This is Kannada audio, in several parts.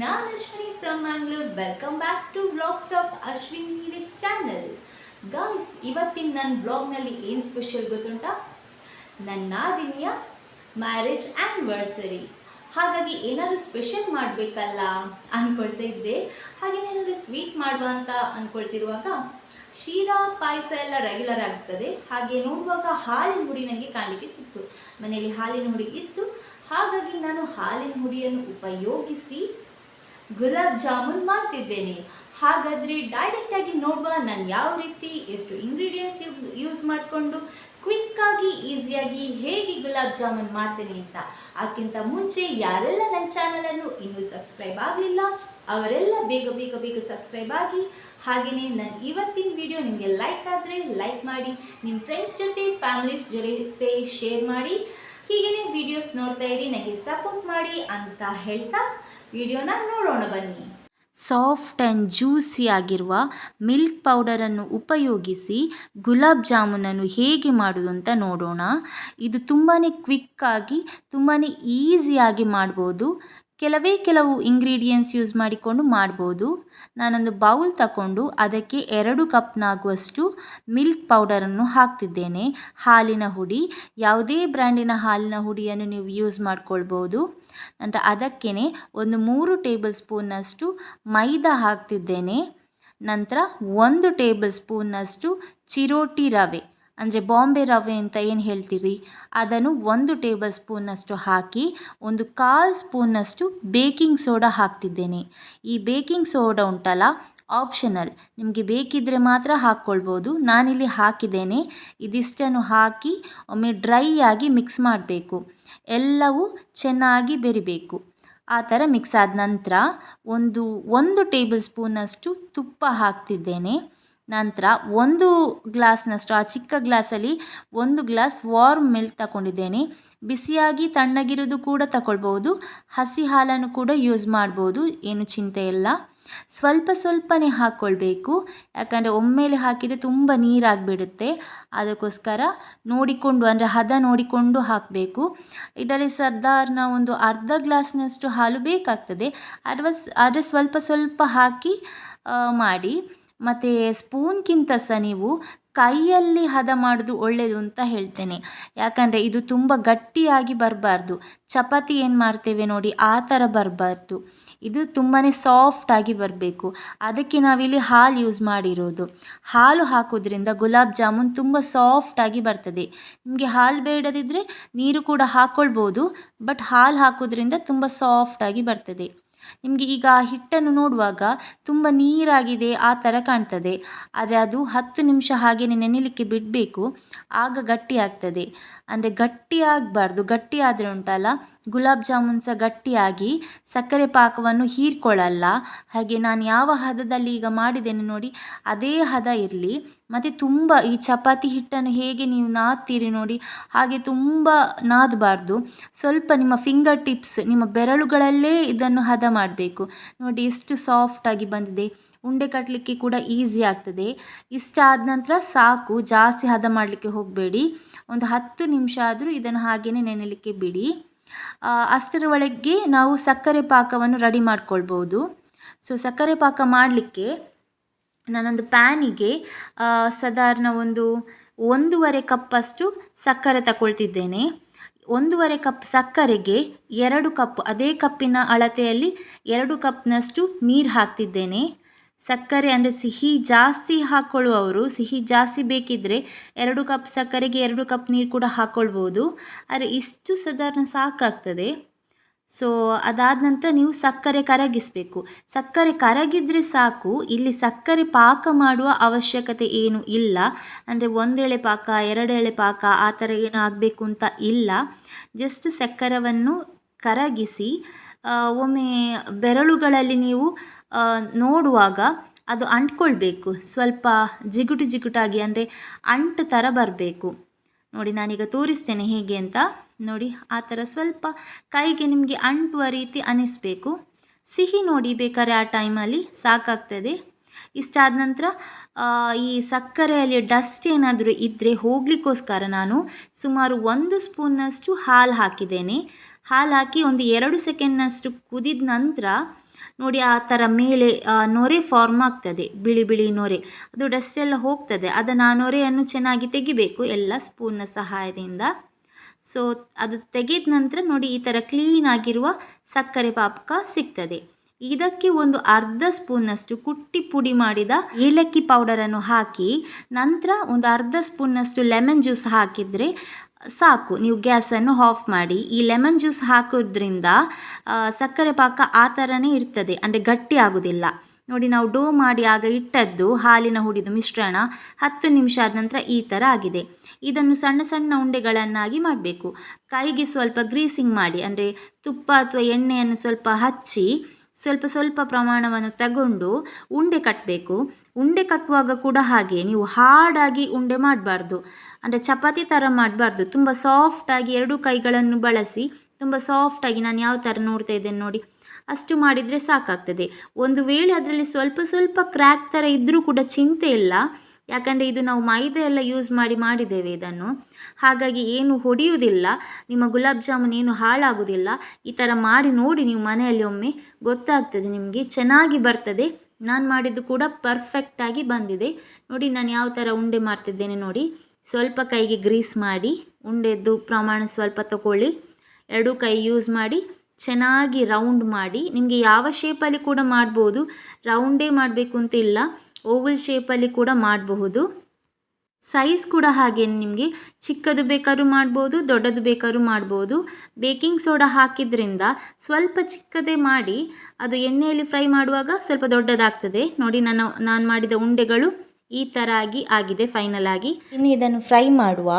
ನಾನು Ashwini from Mangalore welcome back to blogs of Ashwini Niresh channel guys ಇವತ್ತಿನ ನನ್ನ ಬ್ಲಾಗ್ನಲ್ಲಿ ಏನು ಸ್ಪೆಷಲ್ ಗೊತ್ತುಂಟಾ? ನನ್ನ ದಿನಿಯ ಮ್ಯಾರೇಜ್ ಆ್ಯನಿವರ್ಸರಿ ಹಾಗಾಗಿ ಏನಾದರೂ ಸ್ಪೆಷಲ್ ಮಾಡಬೇಕಲ್ಲ ಅಂದ್ಕೊಳ್ತಾ ಇದ್ದೆ. ಹಾಗೆ ಏನಾದರೂ ಸ್ವೀಟ್ ಮಾಡುವ ಅಂತ ಅಂದ್ಕೊಳ್ತಿರುವಾಗ ಶೀರಾ, ಪಾಯಸ ಎಲ್ಲ ರೆಗ್ಯುಲರ್ ಆಗ್ತದೆ. ಹಾಗೆ ನೋಡುವಾಗ ಹಾಲಿನ ಹುಡಿ ನನಗೆ ಕಾಣಲಿಕ್ಕೆ ಸಿಕ್ತು. ಮನೆಯಲ್ಲಿ ಹಾಲಿನ ಹುಡಿ ಇತ್ತು. ಹಾಗಾಗಿ ನಾನು ಹಾಲಿನ ಹುಡಿಯನ್ನು ಉಪಯೋಗಿಸಿ ಗುಲಾಬ್ ಜಾಮೂನ್ ಮಾಡ್ತಿದ್ದೇನೆ. ಹಾಗಾದರೆ ಡೈರೆಕ್ಟಾಗಿ ನೋಡುವ, ನಾನು ಯಾವ ರೀತಿ ಎಷ್ಟು ಇಂಗ್ರೀಡಿಯೆಂಟ್ಸ್ ಯೂಸ್ ಮಾಡಿಕೊಂಡು ಕ್ವಿಕ್ಕಾಗಿ ಈಸಿಯಾಗಿ ಹೇಗೆ ಗುಲಾಬ್ ಜಾಮೂನ್ ಮಾಡ್ತೇನೆ ಅಂತ. ಅದಕ್ಕಿಂತ ಮುಂಚೆ ಯಾರೆಲ್ಲ ನನ್ನ ಚಾನಲನ್ನು ಇನ್ನೂ ಸಬ್ಸ್ಕ್ರೈಬ್ ಆಗಲಿಲ್ಲ, ಅವರೆಲ್ಲ ಬೇಗ ಬೇಗ ಬೇಗ ಸಬ್ಸ್ಕ್ರೈಬ್ ಆಗಿ. ಹಾಗೆಯೇ ನನ್ನ ಇವತ್ತಿನ ವಿಡಿಯೋ ನಿಮಗೆ ಲೈಕ್ ಆದರೆ ಲೈಕ್ ಮಾಡಿ ನಿಮ್ಮ ಫ್ರೆಂಡ್ಸ್ ಜೊತೆ ಫ್ಯಾಮಿಲೀಸ್ ಜೊತೆ ಶೇರ್ ಮಾಡಿ. ಹೀಗೇನೆ ವಿಡಿಯೋಸ್ ನೋಡ್ತಾ ಇರಿ, ನನಗೆ ಸಪೋರ್ಟ್ ಮಾಡಿ ಅಂತ ಹೇಳ್ತಾ ವಿಡಿಯೋನ ನೋಡೋಣ ಬನ್ನಿ. ಸಾಫ್ಟ್ ಆ್ಯಂಡ್ ಜ್ಯೂಸಿ ಆಗಿರುವ ಮಿಲ್ಕ್ ಪೌಡರನ್ನು ಉಪಯೋಗಿಸಿ ಗುಲಾಬ್ ಜಾಮೂನನ್ನು ಹೇಗೆ ಮಾಡೋದು ಅಂತ ನೋಡೋಣ. ಇದು ತುಂಬಾ ಕ್ವಿಕ್ಕಾಗಿ ತುಂಬಾ ಈಸಿಯಾಗಿ ಮಾಡ್ಬೋದು. ಕೆಲವೇ ಕೆಲವು ಇಂಗ್ರೀಡಿಯೆಂಟ್ಸ್ ಯೂಸ್ ಮಾಡಿಕೊಂಡು ಮಾಡ್ಬೋದು. ನಾನೊಂದು ಬೌಲ್ ತಗೊಂಡು ಅದಕ್ಕೆ ಎರಡು ಕಪ್ನಾಗುವಷ್ಟು ಮಿಲ್ಕ್ ಪೌಡರನ್ನು ಹಾಕ್ತಿದ್ದೇನೆ. ಹಾಲಿನ ಹುಡಿ, ಯಾವುದೇ ಬ್ರ್ಯಾಂಡಿನ ಹಾಲಿನ ಹುಡಿಯನ್ನು ನೀವು ಯೂಸ್ ಮಾಡ್ಕೊಳ್ಬೋದು. ನಂತರ ಅದಕ್ಕೇ ಒಂದು ಮೂರು ಟೇಬಲ್ ಸ್ಪೂನ್ನಷ್ಟು ಮೈದಾ ಹಾಕ್ತಿದ್ದೇನೆ. ನಂತರ ಒಂದು ಟೇಬಲ್ ಸ್ಪೂನ್ನಷ್ಟು ಚಿರೋಟಿ ರವೆ. ಅಂದರೆ ಬಾಂಬೆ ರವೆ ಅಂತ ಏನು ಹೇಳ್ತೀರಿ? ಅದನ್ನು ಒಂದು ಟೇಬಲ್ ಸ್ಪೂನಷ್ಟು ಹಾಕಿ, ಒಂದು ಕಾಲು ಸ್ಪೂನಷ್ಟು ಬೇಕಿಂಗ್ ಸೋಡಾ ಹಾಕ್ತಿದ್ದೇನೆ. ಈ ಬೇಕಿಂಗ್ ಸೋಡಾ ಉಂಟಲ್ಲ, ಆಪ್ಷನಲ್. ನಿಮಗೆ ಬೇಕಿದ್ದರೆ ಮಾತ್ರ ಹಾಕ್ಕೊಳ್ಬೋದು. ನಾನಿಲ್ಲಿ ಹಾಕಿದ್ದೇನೆ. ಇದಿಷ್ಟನ್ನು ಹಾಕಿ, ಒಮ್ಮೆ ಡ್ರೈ ಆಗಿ ಮಿಕ್ಸ್ ಮಾಡಬೇಕು. ಎಲ್ಲವೂ ಚೆನ್ನಾಗಿ ಬೆರಿಬೇಕು. ಆ ಥರ ಮಿಕ್ಸ್ ಆದ ನಂತರ, ಒಂದು ಒಂದು ಟೇಬಲ್ ಸ್ಪೂನಷ್ಟು ತುಪ್ಪ ಹಾಕ್ತಿದ್ದೇನೆ. ನಂತರ ಒಂದು ಗ್ಲಾಸ್ನಷ್ಟು ಆ ಚಿಕ್ಕ ಗ್ಲಾಸಲ್ಲಿ ಒಂದು ಗ್ಲಾಸ್ ವಾರ್ಮ್ ಮಿಲ್ಕ್ ತಗೊಂಡಿದ್ದೇನೆ ಬಿಸಿಯಾಗಿ ತಣ್ಣಗಿರೋದು ಕೂಡ ತಗೊಳ್ಬೋದು ಹಸಿ ಹಾಲನ್ನು ಕೂಡ ಯೂಸ್ ಮಾಡ್ಬೋದು. ಏನು ಚಿಂತೆ ಇಲ್ಲ. ಸ್ವಲ್ಪ ಸ್ವಲ್ಪನೇ ಹಾಕ್ಕೊಳ್ಬೇಕು. ಯಾಕಂದರೆ ಒಮ್ಮೆಲೆ ಹಾಕಿದರೆ ತುಂಬ ನೀರಾಗಿಬಿಡುತ್ತೆ. ಅದಕ್ಕೋಸ್ಕರ ನೋಡಿಕೊಂಡು, ಅಂದರೆ ಹದ ನೋಡಿಕೊಂಡು ಹಾಕಬೇಕು. ಇದರಲ್ಲಿ ಸರ್ದಾರ್ನ ಒಂದು ಅರ್ಧ ಗ್ಲಾಸ್ನಷ್ಟು ಹಾಲು ಬೇಕಾಗ್ತದೆ. ಅರ್ವ ಆದರೆ ಸ್ವಲ್ಪ ಸ್ವಲ್ಪ ಹಾಕಿ ಮಾಡಿ. ಮತ್ತು ಸ್ಪೂನ್ಗಿಂತ ಸಹ ನೀವು ಕೈಯಲ್ಲಿ ಹದ ಮಾಡೋದು ಒಳ್ಳೆಯದು ಅಂತ ಹೇಳ್ತೇನೆ. ಯಾಕಂದರೆ ಇದು ತುಂಬ ಗಟ್ಟಿಯಾಗಿ ಬರಬಾರ್ದು. ಚಪಾತಿ ಏನು ಮಾಡ್ತೇವೆ ನೋಡಿ, ಆ ಥರ ಬರಬಾರ್ದು. ಇದು ತುಂಬಾ ಸಾಫ್ಟಾಗಿ ಬರಬೇಕು. ಅದಕ್ಕೆ ನಾವಿಲ್ಲಿ ಹಾಲು ಯೂಸ್ ಮಾಡಿರೋದು. ಹಾಲು ಹಾಕೋದ್ರಿಂದ ಗುಲಾಬ್ ಜಾಮೂನ್ ತುಂಬ ಸಾಫ್ಟಾಗಿ ಬರ್ತದೆ. ನಿಮಗೆ ಹಾಲು ಬೇಡದಿದ್ದರೆ ನೀರು ಕೂಡ ಹಾಕ್ಕೊಳ್ಬೋದು ಬಟ್ ಹಾಲು ಹಾಕೋದ್ರಿಂದ ತುಂಬ ಸಾಫ್ಟಾಗಿ ಬರ್ತದೆ. ನಿಮಗೆ ಈಗ ಹಿಟ್ಟನ್ನು ನೋಡುವಾಗ ತುಂಬ ನೀರಾಗಿದೆ, ಆ ಥರ ಕಾಣ್ತದೆ. ಆದರೆ ಅದು ಹತ್ತು ನಿಮಿಷ ಹಾಗೆಯೇ ನೆನೆಯಲಿಕ್ಕೆ ಬಿಡಬೇಕು, ಆಗ ಗಟ್ಟಿ ಆಗ್ತದೆ. ಅಂದರೆ ಗಟ್ಟಿ ಆಗಬಾರ್ದು, ಗಟ್ಟಿ ಆದರೆ ಉಂಟಲ್ಲ? ಗುಲಾಬ್ ಜಾಮೂನ್ ಸಹ ಗಟ್ಟಿಯಾಗಿ ಸಕ್ಕರೆ ಪಾಕವನ್ನು ಹೀರ್ಕೊಳ್ಳಲ್ಲ. ಹಾಗೆ ನಾನು ಯಾವ ಹದದಲ್ಲಿ ಈಗ ಮಾಡಿದ್ದೇನೆ ನೋಡಿ, ಅದೇ ಹದ ಇರಲಿ. ಮತ್ತು ತುಂಬ ಈ ಚಪಾತಿ ಹಿಟ್ಟನ್ನು ಹೇಗೆ ನೀವು ನಾದ್ತೀರಿ ನೋಡಿ, ಹಾಗೆ ತುಂಬ ನಾದಬಾರ್ದು. ಸ್ವಲ್ಪ ನಿಮ್ಮ ಫಿಂಗರ್ ಟಿಪ್ಸ್ ನಿಮ್ಮ ಬೆರಳುಗಳಲ್ಲೇ ಇದನ್ನು ಹದ ಮಾಡಬೇಕು. ನೋಡಿ, ಎಷ್ಟು ಸಾಫ್ಟಾಗಿ ಬಂದಿದೆ. ಉಂಡೆ ಕಟ್ಟಲಿಕ್ಕೆ ಕೂಡ ಈಸಿ ಆಗ್ತದೆ. ಇಷ್ಟಾದ ನಂತರ ಸಾಕು, ಜಾಸ್ತಿ ಹದ ಮಾಡಲಿಕ್ಕೆ ಹೋಗಬೇಡಿ. ಒಂದು ಹತ್ತು ನಿಮಿಷ ಆದರೂ ಇದನ್ನು ಹಾಗೆಯೇ ನೆನೆಯಲಿಕ್ಕೆ ಬಿಡಿ. ಅಷ್ಟರ ಒಳಗೆ ನಾವು ಸಕ್ಕರೆ ಪಾಕವನ್ನು ರೆಡಿ ಮಾಡ್ಕೊಳ್ಬೋದು. ಸೊ ಸಕ್ಕರೆ ಪಾಕ ಮಾಡಲಿಕ್ಕೆ ನಾನೊಂದು ಪ್ಯಾನಿಗೆ ಸಾಧಾರಣ ಒಂದು ಒಂದೂವರೆ ಕಪ್ಪಷ್ಟು ಸಕ್ಕರೆ ತಗೊಳ್ತಿದ್ದೇನೆ. ಒಂದೂವರೆ ಕಪ್ ಸಕ್ಕರೆಗೆ ಎರಡು ಕಪ್, ಅದೇ ಕಪ್ಪಿನ ಅಳತೆಯಲ್ಲಿ ಎರಡು ಕಪ್ನಷ್ಟು ನೀರು ಹಾಕ್ತಿದ್ದೇನೆ. ಸಕ್ಕರೆ ಅಂದರೆ ಸಿಹಿ ಜಾಸ್ತಿ ಹಾಕ್ಕೊಳ್ಳುವವರು ಸಿಹಿ ಜಾಸ್ತಿ ಬೇಕಿದ್ದರೆ ಎರಡು ಕಪ್ ಸಕ್ಕರೆಗೆ ಎರಡು ಕಪ್ ನೀರು ಕೂಡ ಹಾಕ್ಕೊಳ್ಬೋದು ಆದರೆ ಇಷ್ಟು ಸಾಧಾರಣ ಸಾಕಾಗ್ತದೆ. ಸೊ ಅದಾದ ನಂತರ ನೀವು ಸಕ್ಕರೆ ಕರಗಿಸಬೇಕು. ಸಕ್ಕರೆ ಕರಗಿದರೆ ಸಾಕು. ಇಲ್ಲಿ ಸಕ್ಕರೆ ಪಾಕ ಮಾಡುವ ಅವಶ್ಯಕತೆ ಏನು ಇಲ್ಲ. ಅಂದರೆ ಒಂದೆಳೆ ಪಾಕ ಎರಡೆಳೆ ಪಾಕ, ಆ ಥರ ಏನು ಆಗಬೇಕು ಅಂತ ಇಲ್ಲ. ಜಸ್ಟ್ ಸಕ್ಕರವನ್ನು ಕರಗಿಸಿ ಒಮ್ಮೆ ಬೆರಳುಗಳಲ್ಲಿ ನೀವು ನೋಡುವಾಗ ಅದು ಅಂಟ್ಕೊಳ್ಬೇಕು. ಸ್ವಲ್ಪ ಜಿಗುಟು ಜಿಗುಟಾಗಿ ಅಂದರೆ ಅಂಟು ಥರ ಬರಬೇಕು. ನೋಡಿ, ನಾನೀಗ ತೋರಿಸ್ತೇನೆ ಹೇಗೆ ಅಂತ. ನೋಡಿ, ಆ ಥರ ಸ್ವಲ್ಪ ಕೈಗೆ ನಿಮಗೆ ಅಂಟುವ ರೀತಿ ಅನಿಸ್ಬೇಕು. ಸಿಹಿ ನೋಡಿ, ಬೇಕಾದ್ರೆ ಆ ಟೈಮಲ್ಲಿ ಸಾಕಾಗ್ತದೆ. ಇಷ್ಟಾದ ನಂತರ ಈ ಸಕ್ಕರೆಯಲ್ಲಿ ಡಸ್ಟ್ ಏನಾದರೂ ಇದ್ದರೆ ಹೋಗಲಿಕ್ಕೋಸ್ಕರ ನಾನು ಸುಮಾರು ಒಂದು ಸ್ಪೂನ್ನಷ್ಟು ಹಾಲು ಹಾಕಿದ್ದೇನೆ. ಹಾಲು ಹಾಕಿ ಒಂದು ಎರಡು ಸೆಕೆಂಡ್ನಷ್ಟು ಕುದಿದ ನಂತರ ನೋಡಿ ಆ ಥರ ಮೇಲೆ ನೊರೆ ಫಾರ್ಮ್ ಆಗ್ತದೆ, ಬಿಳಿ ಬಿಳಿ ನೊರೆ. ಅದು ಡಸ್ಟ್ ಎಲ್ಲ ಹೋಗ್ತದೆ. ಅದನ್ನು ಆ ನೊರೆಯನ್ನು ಚೆನ್ನಾಗಿ ತೆಗಿಬೇಕು ಎಲ್ಲ ಸ್ಪೂನ್ನ ಸಹಾಯದಿಂದ. ಸೊ ಅದು ತೆಗೆದ ನಂತರ ನೋಡಿ ಈ ಥರ ಕ್ಲೀನಾಗಿರುವ ಸಕ್ಕರೆ ಪಾಪಕ ಸಿಗ್ತದೆ. ಇದಕ್ಕೆ ಒಂದು ಅರ್ಧ ಸ್ಪೂನ್ನಷ್ಟು ಕುಟ್ಟಿ ಪುಡಿ ಮಾಡಿದ ಏಲಕ್ಕಿ ಪೌಡರನ್ನು ಹಾಕಿ, ನಂತರ ಒಂದು ಅರ್ಧ ಸ್ಪೂನ್ನಷ್ಟು ಲೆಮನ್ ಜ್ಯೂಸ್ ಹಾಕಿದರೆ ಸಾಕು. ನೀವು ಗ್ಯಾಸನ್ನು ಆಫ್ ಮಾಡಿ. ಈ ಲೆಮನ್ ಜ್ಯೂಸ್ ಹಾಕೋದ್ರಿಂದ ಸಕ್ಕರೆ ಪಾಕ ಆ ಥರನೇ ಇರ್ತದೆ. ಅಂದರೆ ಗಟ್ಟಿ ಆಗೋದಿಲ್ಲ. ನೋಡಿ, ನಾವು ಡೋ ಮಾಡಿ ಆಗ ಇಟ್ಟದ್ದು ಹಾಲಿನ ಹುಡಿದು ಮಿಶ್ರಣ ಹತ್ತು ನಿಮಿಷ ಆದ ನಂತರ ಈ ಥರ ಆಗಿದೆ. ಇದನ್ನು ಸಣ್ಣ ಸಣ್ಣ ಉಂಡೆಗಳನ್ನಾಗಿ ಮಾಡಬೇಕು. ಕೈಗೆ ಸ್ವಲ್ಪ ಗ್ರೀಸಿಂಗ್ ಮಾಡಿ, ಅಂದರೆ ತುಪ್ಪ ಅಥವಾ ಎಣ್ಣೆಯನ್ನು ಸ್ವಲ್ಪ ಹಚ್ಚಿ ಸ್ವಲ್ಪ ಸ್ವಲ್ಪ ಪ್ರಮಾಣವನ್ನು ತಗೊಂಡು ಉಂಡೆ ಕಟ್ಟಬೇಕು ಉಂಡೆ ಕಟ್ಟುವಾಗ ಕೂಡ ಹಾಗೆ ನೀವು ಹಾರ್ಡಾಗಿ ಉಂಡೆ ಮಾಡಬಾರ್ದು. ಅಂದರೆ ಚಪಾತಿ ಥರ ಮಾಡಬಾರ್ದು. ತುಂಬ ಸಾಫ್ಟಾಗಿ ಎರಡು ಕೈಗಳನ್ನು ಬಳಸಿ, ತುಂಬ ಸಾಫ್ಟಾಗಿ ನಾನು ಯಾವ ಥರ ನೋಡ್ತಾ ಇದ್ದೇನೆ ನೋಡಿ, ಅಷ್ಟು ಮಾಡಿದರೆ ಸಾಕಾಗ್ತದೆ. ಒಂದು ವೇಳೆ ಅದರಲ್ಲಿ ಸ್ವಲ್ಪ ಸ್ವಲ್ಪ ಕ್ರ್ಯಾಕ್ ಥರ ಇದ್ದರೂ ಕೂಡ ಚಿಂತೆ ಇಲ್ಲ. ಯಾಕಂದರೆ ಇದು ನಾವು ಮೈದಾ ಎಲ್ಲ ಯೂಸ್ ಮಾಡಿ ಮಾಡಿದ್ದೇವೆ ಇದನ್ನು. ಹಾಗಾಗಿ ಏನು ಹೊಡೆಯುವುದಿಲ್ಲ, ನಿಮ್ಮ ಗುಲಾಬ್ ಜಾಮೂನ್ ಏನು ಹಾಳಾಗುವುದಿಲ್ಲ, ಈ ಥರ ಮಾಡಿ ನೋಡಿ ನೀವು ಮನೆಯಲ್ಲಿ ಒಮ್ಮೆ ಗೊತ್ತಾಗ್ತದೆ ನಿಮಗೆ, ಚೆನ್ನಾಗಿ ಬರ್ತದೆ. ನಾನು ಮಾಡಿದ್ದು ಕೂಡ ಪರ್ಫೆಕ್ಟಾಗಿ ಬಂದಿದೆ. ನೋಡಿ ನಾನು ಯಾವ ಥರ ಉಂಡೆ ಮಾಡ್ತಿದ್ದೇನೆ ನೋಡಿ. ಸ್ವಲ್ಪ ಕೈಗೆ ಗ್ರೀಸ್ ಮಾಡಿ, ಉಂಡೆದ್ದು ಪ್ರಮಾಣ ಸ್ವಲ್ಪ ತಗೊಳ್ಳಿ ಎರಡೂ ಕೈ ಯೂಸ್ ಮಾಡಿ, ಚೆನ್ನಾಗಿ ರೌಂಡ್ ಮಾಡಿ. ನಿಮಗೆ ಯಾವ ಶೇಪಲ್ಲಿ ಕೂಡ ಮಾಡ್ಬೋದು ರೌಂಡೇ ಮಾಡಬೇಕು ಅಂತ ಇಲ್ಲ. ಓವಲ್ ಶೇಪಲ್ಲಿ ಕೂಡ ಮಾಡಬಹುದು. ಸೈಜ್ ಕೂಡ ಹಾಗೆ ನಿಮಗೆ ಚಿಕ್ಕದು ಬೇಕಾದ್ರೂ ಮಾಡ್ಬೋದು, ದೊಡ್ಡದು ಬೇಕಾದ್ರೂ ಮಾಡ್ಬೋದು. ಬೇಕಿಂಗ್ ಸೋಡಾ ಹಾಕಿದ್ರಿಂದ ಸ್ವಲ್ಪ ಚಿಕ್ಕದೇ ಮಾಡಿ, ಅದು ಎಣ್ಣೆಯಲ್ಲಿ ಫ್ರೈ ಮಾಡುವಾಗ ಸ್ವಲ್ಪ ದೊಡ್ಡದಾಗ್ತದೆ. ನೋಡಿ ನಾನು ನಾನು ಮಾಡಿದ ಉಂಡೆಗಳು. ಈ ಥರ ಆಗಿ ಆಗಿದೆ ಫೈನಲ್ ಆಗಿ. ಇನ್ನು ಇದನ್ನು ಫ್ರೈ ಮಾಡುವ.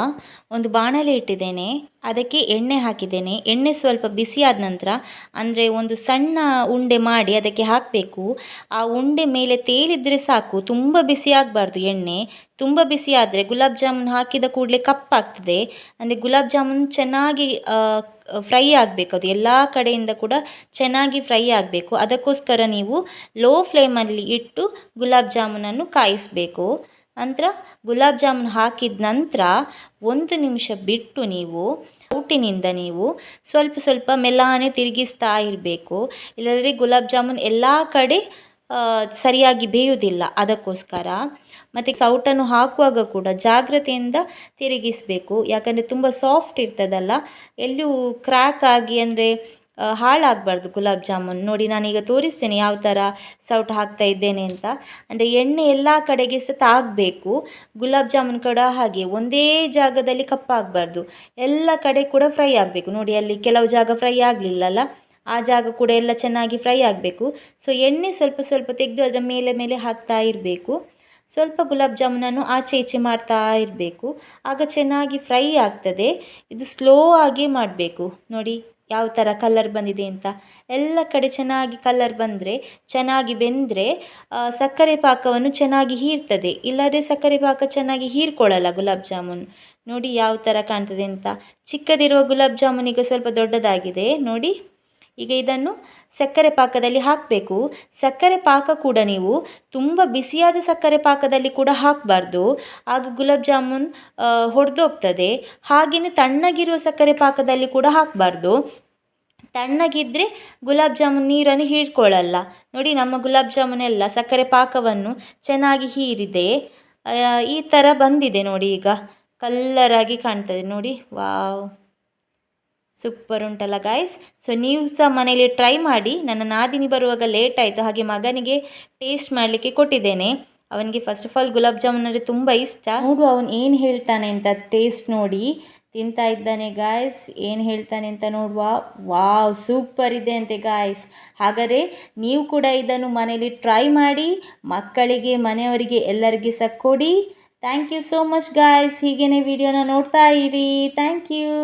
ಒಂದು ಬಾಣಲೆ ಇಟ್ಟಿದ್ದೇನೆ. ಅದಕ್ಕೆ ಎಣ್ಣೆ ಹಾಕಿದ್ದೇನೆ. ಎಣ್ಣೆ ಸ್ವಲ್ಪ ಬಿಸಿ ಆದ ನಂತರ, ಅಂದರೆ ಒಂದು ಸಣ್ಣ ಉಂಡೆ ಮಾಡಿ ಅದಕ್ಕೆ ಹಾಕಬೇಕು. ಆ ಉಂಡೆ ಮೇಲೆ ತೇಲಿದ್ರೆ ಸಾಕು. ತುಂಬ ಬಿಸಿ ಆಗಬಾರ್ದು ಎಣ್ಣೆ. ತುಂಬ ಬಿಸಿ ಆದರೆ ಗುಲಾಬ್ ಜಾಮೂನ್ ಹಾಕಿದ ಕೂಡಲೇ ಕಪ್ಪಾಗ್ತದೆ. ಅಂದರೆ ಗುಲಾಬ್ ಜಾಮೂನ್ ಚೆನ್ನಾಗಿ ಫ್ರೈ ಆಗಬೇಕು. ಅದು ಎಲ್ಲ ಕಡೆಯಿಂದ ಕೂಡ ಚೆನ್ನಾಗಿ ಫ್ರೈ ಆಗಬೇಕು. ಅದಕ್ಕೋಸ್ಕರ ನೀವು ಲೋ ಫ್ಲೇಮಲ್ಲಿ ಇಟ್ಟು ಗುಲಾಬ್ ಜಾಮೂನನ್ನು ಕಾಯಿಸಬೇಕು. ನಂತರ ಗುಲಾಬ್ ಜಾಮೂನ್ ಹಾಕಿದ ನಂತರ ಒಂದು ನಿಮಿಷ ಬಿಟ್ಟು ನೀವು ಔಟಿನಿಂದ ನೀವು ಸ್ವಲ್ಪ ಸ್ವಲ್ಪ ಮೆಲ್ಲಾನೆ ತಿರುಗಿಸ್ತಾ ಇರಬೇಕು. ಇಲ್ಲದ್ರೆ ಗುಲಾಬ್ ಜಾಮೂನ್ ಎಲ್ಲ ಕಡೆ ಸರಿಯಾಗಿ ಬೇಯುವುದಿಲ್ಲ. ಅದಕ್ಕೋಸ್ಕರ ಮತ್ತು ಸೌಟನ್ನು ಹಾಕುವಾಗ ಕೂಡ ಜಾಗ್ರತೆಯಿಂದ ತಿರುಗಿಸಬೇಕು. ಯಾಕಂದರೆ ತುಂಬ ಸಾಫ್ಟ್ ಇರ್ತದಲ್ಲ. ಎಲ್ಲೂ ಕ್ರ್ಯಾಕ್ ಆಗಿ ಅಂದರೆ ಹಾಳಾಗಬಾರ್ದು ಗುಲಾಬ್ ಜಾಮೂನ್. ನೋಡಿ, ನಾನೀಗ ತೋರಿಸ್ತೇನೆ ಯಾವ ಥರ ಸೌಟ್ ಹಾಕ್ತಾ ಇದ್ದೇನೆ ಅಂತ. ಅಂದರೆ ಎಣ್ಣೆ ಎಲ್ಲ ಕಡೆಗೆ ಸಹ ತಾಗಬೇಕು. ಗುಲಾಬ್ ಜಾಮೂನ್ ಕೂಡ ಹಾಗೆ ಒಂದೇ ಜಾಗದಲ್ಲಿ ಕಪ್ಪಾಗಬಾರ್ದು. ಎಲ್ಲ ಕಡೆ ಕೂಡ ಫ್ರೈ ಆಗಬೇಕು. ನೋಡಿ, ಅಲ್ಲಿ ಕೆಲವು ಜಾಗ ಫ್ರೈ ಆಗಲಿಲ್ಲಲ್ಲ. ಆ ಜಾಗ ಕೂಡ ಎಲ್ಲ ಚೆನ್ನಾಗಿ ಫ್ರೈ ಆಗಬೇಕು. ಸೊ ಎಣ್ಣೆ ಸ್ವಲ್ಪ ಸ್ವಲ್ಪ ತೆಗೆದು ಅದರ ಮೇಲೆ ಮೇಲೆ ಹಾಕ್ತಾ ಇರಬೇಕು. ಸ್ವಲ್ಪ ಗುಲಾಬ್ ಜಾಮೂನನ್ನು ಆಚೆ ಈಚೆ ಮಾಡ್ತಾ ಇರಬೇಕು. ಆಗ ಚೆನ್ನಾಗಿ ಫ್ರೈ ಆಗ್ತದೆ. ಇದು ಸ್ಲೋ ಆಗಿ ಮಾಡಬೇಕು. ನೋಡಿ ಯಾವ ಥರ ಕಲರ್ ಬಂದಿದೆ ಅಂತ. ಎಲ್ಲ ಕಡೆ ಚೆನ್ನಾಗಿ ಕಲರ್ ಬಂದರೆ, ಚೆನ್ನಾಗಿ ಬೆಂದರೆ ಸಕ್ಕರೆ ಪಾಕವನ್ನು ಚೆನ್ನಾಗಿ ಹೀರ್ತದೆ. ಇಲ್ಲದ್ರೆ ಸಕ್ಕರೆ ಪಾಕ ಚೆನ್ನಾಗಿ ಹೀರ್ಕೊಳ್ಳಲ್ಲ ಗುಲಾಬ್ ಜಾಮೂನ್. ನೋಡಿ ಯಾವ ಥರ ಕಾಣ್ತದೆ ಅಂತ. ಚಿಕ್ಕದಿರುವ ಗುಲಾಬ್ ಜಾಮೂನ್ ಈಗ ಸ್ವಲ್ಪ ದೊಡ್ಡದಾಗಿದೆ. ನೋಡಿ. ಈಗ ಇದನ್ನು ಸಕ್ಕರೆ ಪಾಕದಲ್ಲಿ ಹಾಕಬೇಕು. ಸಕ್ಕರೆ ಪಾಕ ಕೂಡ ನೀವು ತುಂಬ ಬಿಸಿಯಾದ ಸಕ್ಕರೆ ಪಾಕದಲ್ಲಿ ಕೂಡ ಹಾಕಬಾರ್ದು. ಆಗ ಗುಲಾಬ್ ಜಾಮೂನ್ ಹೊಡೆದೋಗ್ತದೆ ಹಾಗೆಯೇ ತಣ್ಣಗಿರುವ ಸಕ್ಕರೆ ಪಾಕದಲ್ಲಿ ಕೂಡ ಹಾಕಬಾರ್ದು. ತಣ್ಣಗಿದ್ದರೆ ಗುಲಾಬ್ ಜಾಮೂನ್ ನೀರನ್ನು ಹೀರ್ಕೊಳ್ಳಲ್ಲ. ನೋಡಿ ನಮ್ಮ ಗುಲಾಬ್ ಜಾಮೂನ್ ಎಲ್ಲ ಸಕ್ಕರೆ ಪಾಕವನ್ನು ಚೆನ್ನಾಗಿ ಹೀರಿದೆ. ಈ ಥರ ಬಂದಿದೆ ನೋಡಿ ಈಗ. ಕಲ್ಲರಾಗಿ ಕಾಣ್ತದೆ ನೋಡಿ. ವಾವ್. ಸೂಪರ್ ಉಂಟಲ್ಲ ಗಾಯ್ಸ್ ಸೊ ನೀವು ಸಹ ಮನೇಲಿ ಟ್ರೈ ಮಾಡಿ. ನನ್ನ ನಾದಿನಿ ಬರುವಾಗ ಲೇಟ್ ಆಯಿತು. ಹಾಗೆ ಮಗನಿಗೆ ಟೇಸ್ಟ್ ಮಾಡಲಿಕ್ಕೆ ಕೊಟ್ಟಿದ್ದೇನೆ. ಅವನಿಗೆ first of all gulab jamun ಅಂದರೆ ತುಂಬ ಇಷ್ಟ. ನೋಡು, ಅವನು ಏನು ಹೇಳ್ತಾನೆ ಅಂತ ಟೇಸ್ಟ್ ನೋಡಿ. ತಿಂತಾ ಇದ್ದಾನೆ ಗಾಯ್ಸ್ ಏನು ಹೇಳ್ತಾನೆ ಅಂತ ನೋಡುವ. ವಾವ್ ಸೂಪರ್ ಇದೆ ಅಂತೆ ಗಾಯ್ಸ್ ಹಾಗಾದರೆ ನೀವು ಕೂಡ ಇದನ್ನು ಮನೇಲಿ ಟ್ರೈ ಮಾಡಿ, ಮಕ್ಕಳಿಗೆ, ಮನೆಯವರಿಗೆ ಎಲ್ಲರಿಗೆ ಸಹ ಕೊಡಿ. Thank you so much guys ಹೀಗೇನೆ ವಿಡಿಯೋನ ನೋಡ್ತಾ ಇರಿ. Thank you